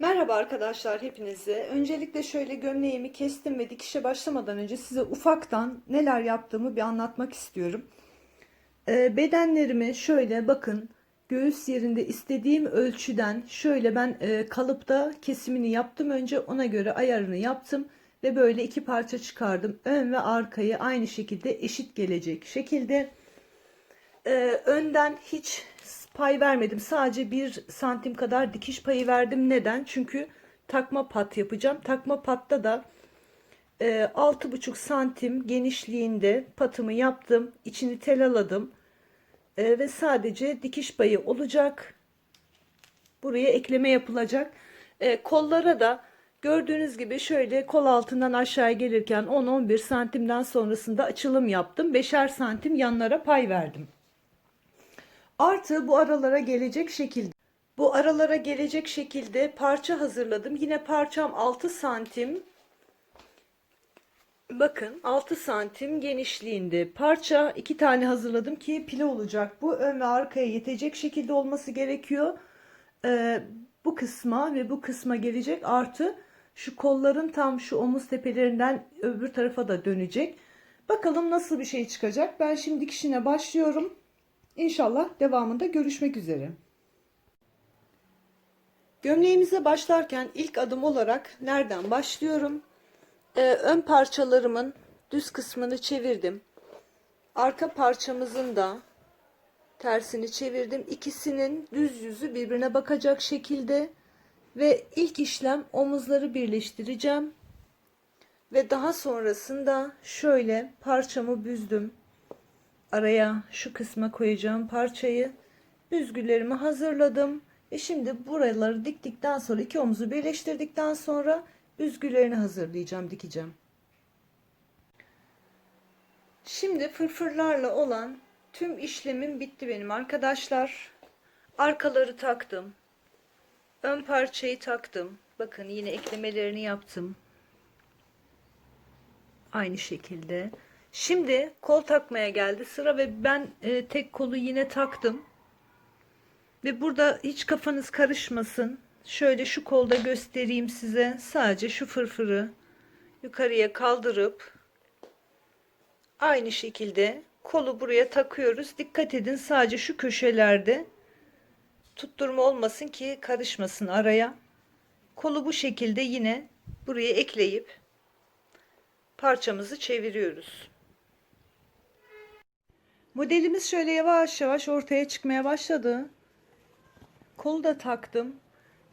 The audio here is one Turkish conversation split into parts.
Merhaba arkadaşlar hepinize. Öncelikle şöyle gömleğimi kestim ve dikişe başlamadan önce size ufaktan neler yaptığımı bir anlatmak istiyorum. Ee, bedenlerimi şöyle bakın göğüs yerinde istediğim ölçüden şöyle ben e, kalıpta kesimini yaptım önce ona göre ayarını yaptım ve böyle iki parça çıkardım. Ön ve arkayı aynı şekilde eşit gelecek şekilde e, önden hiç pay vermedim. Sadece bir santim kadar dikiş payı verdim. Neden? Çünkü takma pat yapacağım. Takma patta da e, altı buçuk santim genişliğinde patımı yaptım. İçini telaladım. E, ve sadece dikiş payı olacak. Buraya ekleme yapılacak. E, kollara da gördüğünüz gibi şöyle kol altından aşağıya gelirken 10-11 santimden sonrasında açılım yaptım. 5'er santim yanlara pay verdim. Artı bu aralara gelecek şekilde bu aralara gelecek şekilde parça hazırladım. Yine parçam 6 santim. Bakın 6 santim genişliğinde parça iki tane hazırladım ki pile olacak. Bu ön ve arkaya yetecek şekilde olması gerekiyor. Ee, bu kısma ve bu kısma gelecek artı şu kolların tam şu omuz tepelerinden öbür tarafa da dönecek. Bakalım nasıl bir şey çıkacak. Ben şimdi dikişine başlıyorum. İnşallah devamında görüşmek üzere. Gömleğimize başlarken ilk adım olarak nereden başlıyorum? Ee, ön parçalarımın düz kısmını çevirdim. Arka parçamızın da tersini çevirdim. İkisinin düz yüzü birbirine bakacak şekilde ve ilk işlem omuzları birleştireceğim. Ve daha sonrasında şöyle parçamı büzdüm araya şu kısma koyacağım parçayı. Büzgülerimi hazırladım. Ve şimdi buraları diktikten sonra iki omuzu birleştirdikten sonra büzgülerini hazırlayacağım dikeceğim. Şimdi fırfırlarla olan tüm işlemim bitti benim arkadaşlar. Arkaları taktım. Ön parçayı taktım. Bakın yine eklemelerini yaptım. Aynı şekilde Şimdi kol takmaya geldi sıra ve ben e, tek kolu yine taktım. Ve burada hiç kafanız karışmasın. Şöyle şu kolda göstereyim size. Sadece şu fırfırı yukarıya kaldırıp aynı şekilde kolu buraya takıyoruz. Dikkat edin sadece şu köşelerde tutturma olmasın ki karışmasın araya. Kolu bu şekilde yine buraya ekleyip parçamızı çeviriyoruz. Modelimiz şöyle yavaş yavaş ortaya çıkmaya başladı. Kolu da taktım.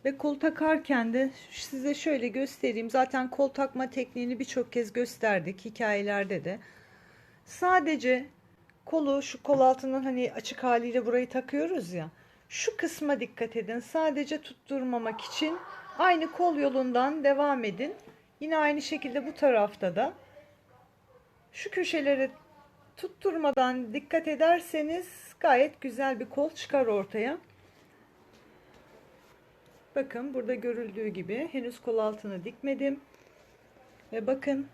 Ve kol takarken de size şöyle göstereyim. Zaten kol takma tekniğini birçok kez gösterdik hikayelerde de. Sadece kolu şu kol altından hani açık haliyle burayı takıyoruz ya. Şu kısma dikkat edin. Sadece tutturmamak için aynı kol yolundan devam edin. Yine aynı şekilde bu tarafta da şu köşelere tutturmadan dikkat ederseniz gayet güzel bir kol çıkar ortaya. Bakın burada görüldüğü gibi henüz kol altını dikmedim. Ve bakın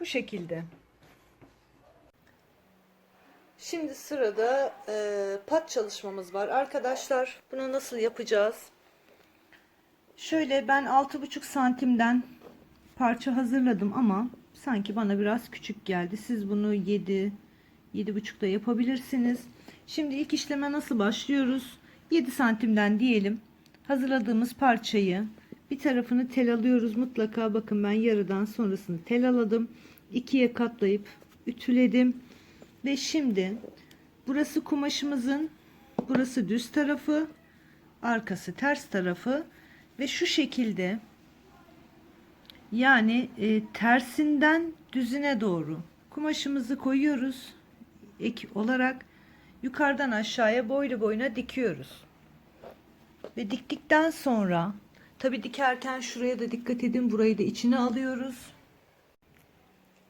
bu şekilde. Şimdi sırada e, pat çalışmamız var. Arkadaşlar bunu nasıl yapacağız? Şöyle ben 6,5 santimden parça hazırladım ama sanki bana biraz küçük geldi. Siz bunu 7 7,5'da yapabilirsiniz. Şimdi ilk işleme nasıl başlıyoruz? 7 santimden diyelim. Hazırladığımız parçayı bir tarafını tel alıyoruz mutlaka. Bakın ben yarıdan sonrasını tel aladım. ikiye katlayıp ütüledim. Ve şimdi burası kumaşımızın burası düz tarafı, arkası ters tarafı ve şu şekilde yani e, tersinden düzüne doğru kumaşımızı koyuyoruz. Ek olarak yukarıdan aşağıya boylu boyuna dikiyoruz. Ve diktikten sonra tabi dikerken şuraya da dikkat edin burayı da içine alıyoruz.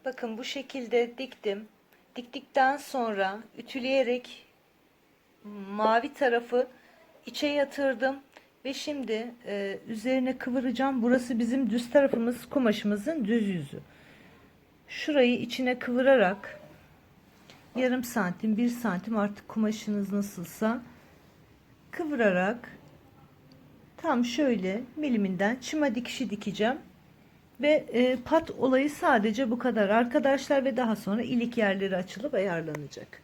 Bakın bu şekilde diktim. Diktikten sonra ütüleyerek mavi tarafı içe yatırdım ve şimdi e, üzerine kıvıracağım. Burası bizim düz tarafımız kumaşımızın düz yüzü. Şurayı içine kıvırarak yarım santim bir santim artık kumaşınız nasılsa kıvırarak tam şöyle miliminden çıma dikişi dikeceğim. Ve e, pat olayı sadece bu kadar arkadaşlar ve daha sonra ilik yerleri açılıp ayarlanacak.